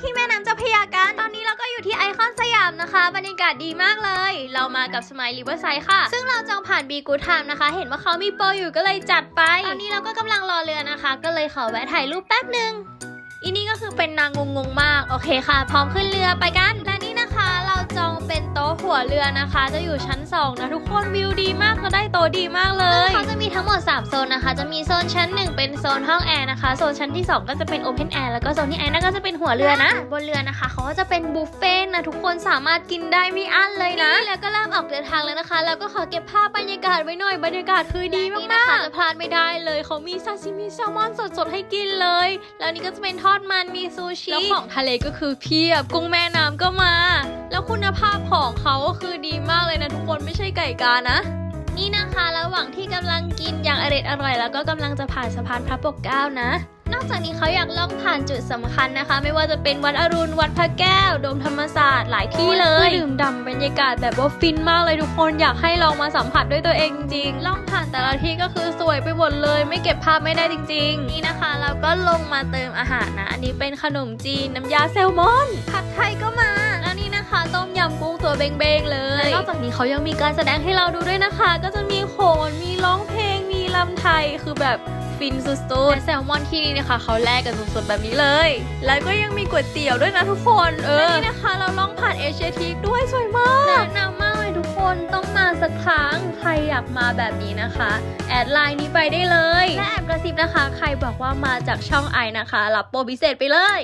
ที่แม่น้ำเจ้าพระยากัน ตอนนี้เราก็อยู่ที่ไอคอนสยามนะคะ บรรยากาศดีมากเลย เรามากับสมัยริเวอร์ไซด์ค่ะ ซึ่งเราจองผ่านบีกูทามนะคะ เห็นว่าเขามีโปรอยู่ก็เลยจัดไป ตอนนี้เราก็กำลังรอเรือนะคะ ก็เลยขอแวะถ่ายรูปแป๊บหนึ่งอีนี่ก็คือเป็นนางงงๆมาก โอเคค่ะ พร้อมขึ้นเรือไปกัน และนี่นะคะเราจอง เป็นโต๊ะหัวเรือนะคะ จะอยู่ชั้น2นะทุกคนวิวดีมากเราได้โต๊ะดีมากเลยเขาจะมีทั้งหมด 3 โซนนะคะ จะมีโซนชั้น 1 เป็นโซนห้องแอร์นะคะ โซนชั้นที่ 2 ก็จะเป็นโอเพนแอร์แล้วก็โซนที่แอร์นั่นก็จะเป็นหัวเรือนะ บนเรือนะคะเขาก็จะเป็นบุฟเฟ่ต์นะทุกคนสามารถกินได้ไม่อั้นเลยนะ แล้วก็เริ่มออกเดินทางแล้วนะคะ แล้วก็ขอเก็บภาพบรรยากาศไว้หน่อยบรรยากาศคือดีมากๆจะพลาดไม่ได้เลยเขามีซาซิมิแซลมอนสดๆให้กินเลย แล้วนี่ก็จะเป็นทอดมันมีซูชิแล้วของทะเลก็คือเพียบกุ้งแม่น้ำก็มา แล้วคุณภาพของเขาก็คือดีมากเลยนะทุกคนไม่ใช่ไก่กานะ นี่นะคะระหว่างที่กำลังกินอย่างอร่อยอร่อย แล้วก็กำลังจะผ่านสะพานพระปกเกล้านะ นอกจากนี้เขาอยากล่องผ่านจุดสำคัญนะคะ ไม่ว่าจะเป็นวัดอรุณวัดพระแก้วโดมธรรมศาสตร์หลายที่เลยดื่มด่ำบรรยากาศแบบว่าฟินมากเลยทุกคนอยากให้ลองมาสัมผัสด้วยตัวเองจริงๆล่องผ่านแต่ละที่ก็คือสวยไปหมดเลย ไม่เก็บภาพไม่ได้จริง ๆ นี่นะคะ เราก็ลงมาเติมอาหารนะ อันนี้เป็นขนมจีนน้ำยาแซลมอนผัดไทย เบงๆเลยและนอกจากนี้เขายังมีการแสดงให้เราดูด้วยนะคะ ก็จะมีโขนมีร้องเพลงมีลำไทยคือแบบฟินสุดๆแซลมอนที่นี่นะคะเขาแลกกันสดๆแบบนี้เลย แล้วก็ยังมีก๋วยเตี๋ยวด้วยนะทุกคนเออนี่นะคะ เราล่องผ่านเอเชียทีกด้วยสวยมากแนะนำมากเลยทุกคนต้องมาสักครั้งใครอยากมาแบบนี้นะคะ แอดไลน์นี้ไปได้เลย และแอบกระซิบนะคะ ใครบอกว่ามาจากช่องไอนะคะรับโปรพิเศษไปเลย